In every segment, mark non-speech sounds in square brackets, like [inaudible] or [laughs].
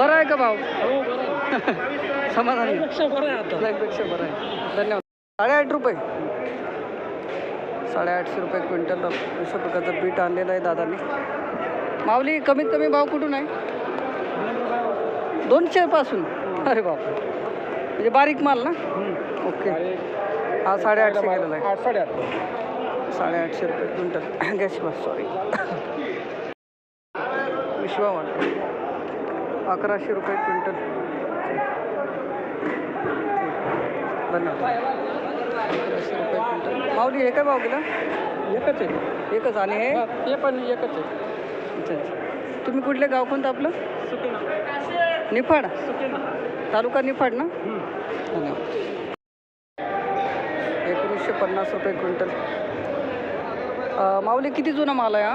बरं आहे का हो बरं समाधानी बरं आहे. धन्यवाद. साडेआठ रुपये. साडेआठशे रुपये क्विंटल अशा प्रकारचं पीठ आणलेलं आहे दादांनी. माऊली कमीत कमी भाव कुठून आहे? दोनशे पासून. अरे बाप. म्हणजे बारीक माल ना? ओके. हा साडेआठशे गेलेला आहे. आठ साडेआठ. साडेआठशे रुपये क्विंटल. गॅस बस सॉरी विश्वा वाट अकराशे रुपये क्विंटल. धन्यवाद अकराशे रुपये क्विंटल. माऊली हे काय भाव गेला? एकच आहे. एकच आणि हे? हा, ते पण एकच आहे. अच्छा अच्छा. तुम्ही कुठले गाव कोणतं आपलं? सुकेना. निफाड? सुकेना. तालुका निफाड ना? धन्यवाद. एकोणीसशे पन्नास रुपये क्विंटल. अं, माऊली किती जुना माल आहे हा?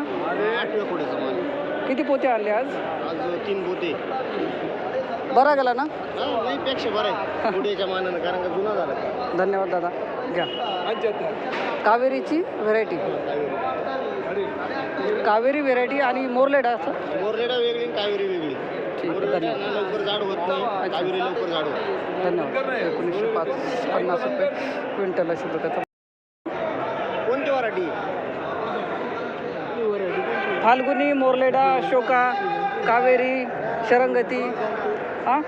आठव्या कोड्याचा माल. किती पोते आणले आज? आज तीन बोते बरा गेला ना? नाही पेक्षा बरं आहे. [laughs] मानानं कारण का जुना झाला. धन्यवाद दादा. घ्या. कावेरीची व्हेरायटी. कावेरी व्हेरायटी आणि मोरलेट असं? मोरलेडा वेगळी आणि कावेरी वेगळी. ठीक आहे मोरलेडा धन्यवाद. लवकर जाड होत नाही कावेरी लवकर जाड होत. धन्यवाद. एकोणीसशे पाच पन्नास रुपये क्विंटल अशा प्रकारचं कोणती फाल्गुनी मोरलेडा अशोका कावेरी शरंगती हां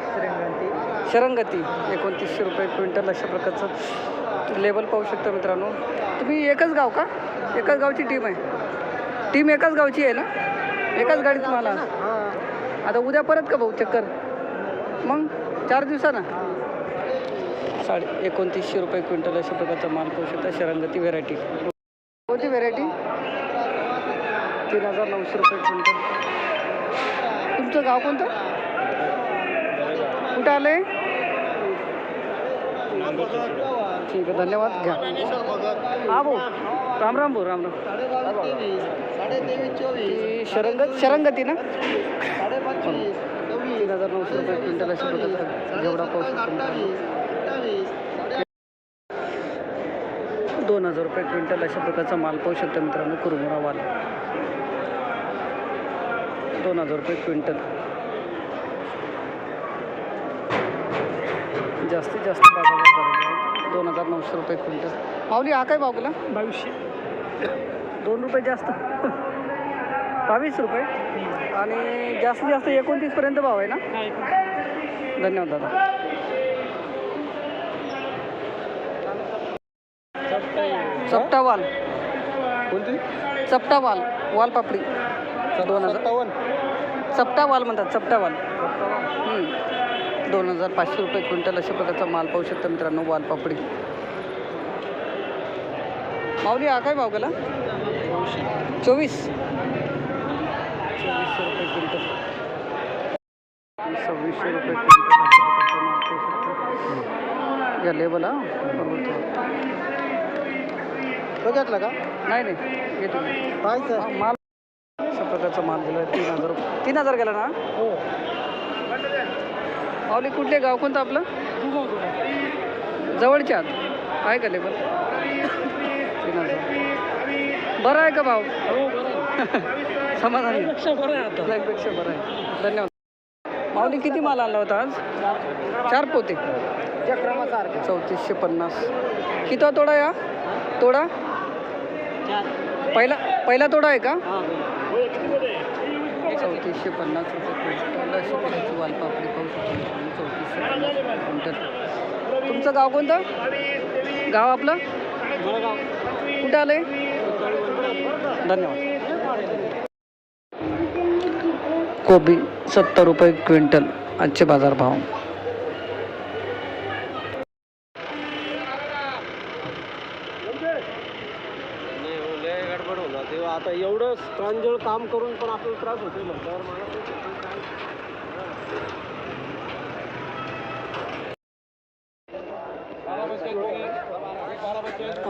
शरंगती एकोणतीसशे रुपये क्विंटल अशा प्रकारचं लेबल पाहू शकता मित्रांनो. तुम्ही एकच गाव का? एकाच गावची टीम आहे. टीम एकाच गावची आहे ना? एकाच गाडीत तुम्हाला? आता उद्या परत का भाऊ चक्कर? मग? चार दिवसानं? साडे एकोणतीसशे रुपये क्विंटल अशा प्रकारचा माल पाहू शकता शरंगती व्हेरायटी कोणती व्हेरायटी तीन हजार नऊशे रुपये क्विंटल. तुमचं गाव कोणतं? कुठं आलं आहे ठीक आहे धन्यवाद घ्या. हा भाऊ राम राम भाऊ राम राम. शरंगत शरंगती ना? तीन हजार नऊशे रुपये क्विंटल अशा प्रकारचा जेवढा पाहू शकतो दोन हजार रुपये क्विंटल अशा प्रकारचा माल पाहू शकता मित्रांनो कुरमुरा दोन हजार रुपये क्विंटल. जास्तीत जास्त दोन हजार नऊशे रुपये क्विंटल. माऊली हा काय भाव गेला बावीसशे. दोन रुपये जास्त. बावीस रुपये? आणि जास्तीत जास्त एकोणतीसपर्यंत भाव आहे ना? धन्यवाद दादा. चपटा वाल कोणती? चपटा वाल वाल पापडी दोन हजार. चपटा वाल म्हणतात चपटा वाल. दोन हजार पाचशे रुपये क्विंटल अशा प्रकारचा माल पाहू शकता मित्रांनो वाल पापडी. माऊली हा काय भाव गेला? चोवीस. सव्वीसशे रुपये क्विंटल. सव्वीसशे रुपये क्विंटल. या लेबल हा? बरोबर. तो घेतला का? नाही नाही. घेतो माल प्रकारचा माल दिला तीन हजार रुपये. तीन हजार गेला ना? हो. माऊली कुठले? गाव कोणतं आपलं? जवळच्या आत. आहे का लेबल तीन हजार. बरं आहे का हो बरं समाधानी पेक्षा बरं आहे आहे. धन्यवाद. माऊली किती माल आणला होता आज? चार पोते. चौतीसशे पन्नास. किती तोडा या? तोडा? पहिला पहिला तोडा आहे का? चौतीसशे पन्नास रुपये क्विंटल अशी प्रकारची वालपापडी पाहू शकतो चौतीसशे पन्नास रुपये क्विंटल तुमचं गाव कोणतं? गाव आपलं? कुठं आलंय? धन्यवाद. कोबी सत्तर रुपये क्विंटल. आजचे बाजारभाव नाही लय गडबड होणार. तेव्हा आता एवढं प्रांजळ काम करून पण आपल्याला त्रास होतो म्हटल्यावर मला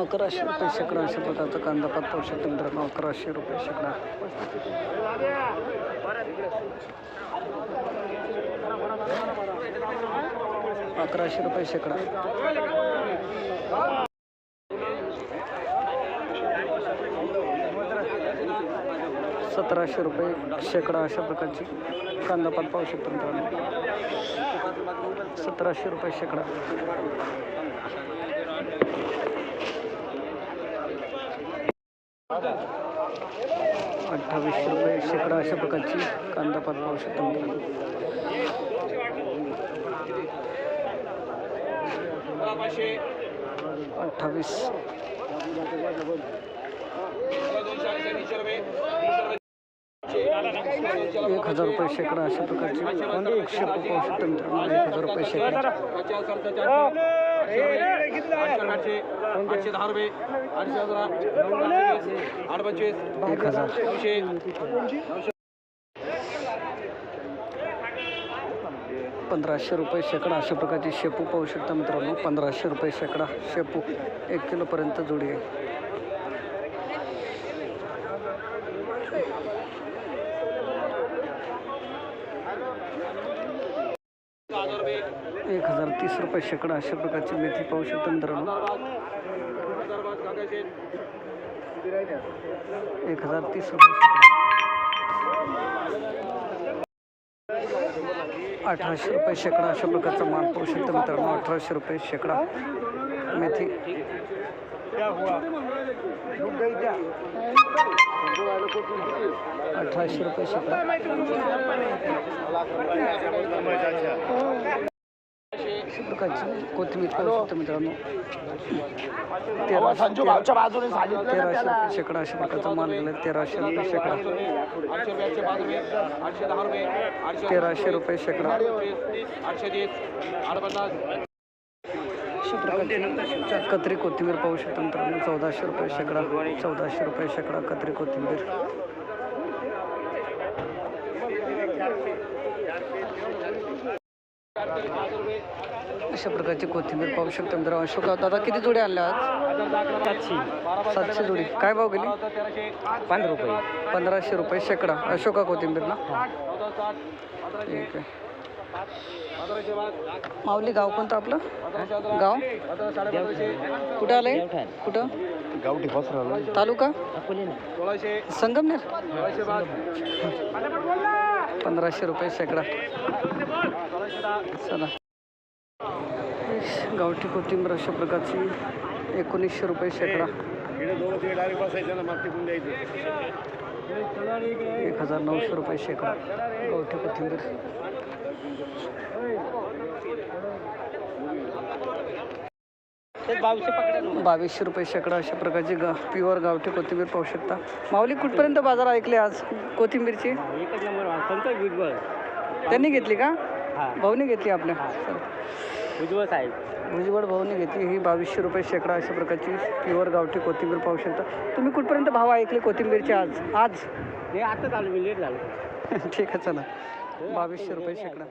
अकराशे रुपये शेकडा अशा प्रकारचा कांदा पात पाहू शकतो मित्रांनो. अकराशे रुपये शेकडा. अकराशे रुपये शेकडा. सतराशे रुपये शेकडा अशा प्रकारची कांदापात पाहू शकतो मित्रांनो. सतराशे रुपये शेकडा. अठ्ठावीसशे रुपये शेकडा अशा प्रकारची कांदापात पाहू शकतो मित्रांनो. अठ्ठावीस. एक हजार रुपये शेकडा अशा प्रकारची शेपू पाहू शकतो मित्रांनो एक हजार रुपये शेकडा. दहा एक हजार. पंधराशे रुपये शेकडा अशा प्रकारची शेपू पाहू शकता मित्रांनो. पंधराशे रुपये शेकडा शेपू एक किलोपर्यंत जोडी आहे. एक हजार तीस रुपये शेकडा अशा प्रकारची मेथी पाहू शकतो मित्रांनो. एक हजार तीस रुपये शेकडा. अठराशे रुपये शेकडा अशा प्रकारचा माल पाहू शकतो मित्रांनो. अठराशे रुपये शेकडा मेथी. अठराशे रुपये शेकडा. प्रकारची. कोथिंबीर पाहू शकता मित्रांनो तेराशे तेराशे रुपये शेकडा अशा प्रकारचा माल गेला तेराशे रुपये शेकडा. आठशे रुपये आठशे पाच रुपये आठशे दहा रुपये आठशे तेराशे रुपये शेकडा. आठशे तीस आठ पन्नास अशा प्रकारची कत्री कोथिंबीर पाहू शकता मित्रांनो. चौदाशे रुपये शेकडा चौदाशे रुपये शेकडा कत्री कोथिंबीर. अशा प्रकारची कोथिंबीर पाहू शकता मित्रांनो. अशोक दादा किती जोडी आणल्या आज? सातशे. जोडी. काय भाव गेली? पंधरा रुपये. पंधराशे रुपये शेकडा. अशोका कोथिंबीर ना ठीक आहे. माऊली गाव कोणतं आपलं? गाव? कुठं आलंय? कुठं? गावठी तालुका? संगमनेर. पंधराशे रुपये शेकडा. चला. गावठी कोथिंबीर अशा प्रकारची एकोणीसशे रुपये शेकडा. एक हजार नऊशे रुपये शेकडा गावठी कोथिंबीर. बावीसशे रुपये शेकडा अशा प्रकारची गा प्युअर गावठी कोथिंबीर पाहू शकता. माऊली कुठपर्यंत बाजार ऐकले आज कोथिंबीरची? त्यांनी घेतली का? भाऊनी घेतली आपल्या. उज्ज्वल साहेब. भुजबळ भाऊने घेतली ही बावीसशे रुपये शेकडा अशा प्रकारची प्युअर गावठी कोथिंबीर पाहू शकता. तुम्ही कुठपर्यंत भाव ऐकले कोथिंबीरचे आज? आज? हे आता चालू मी लेट झालो. [laughs] ठीक आहे चला. बावीसशे रुपये शेकडा.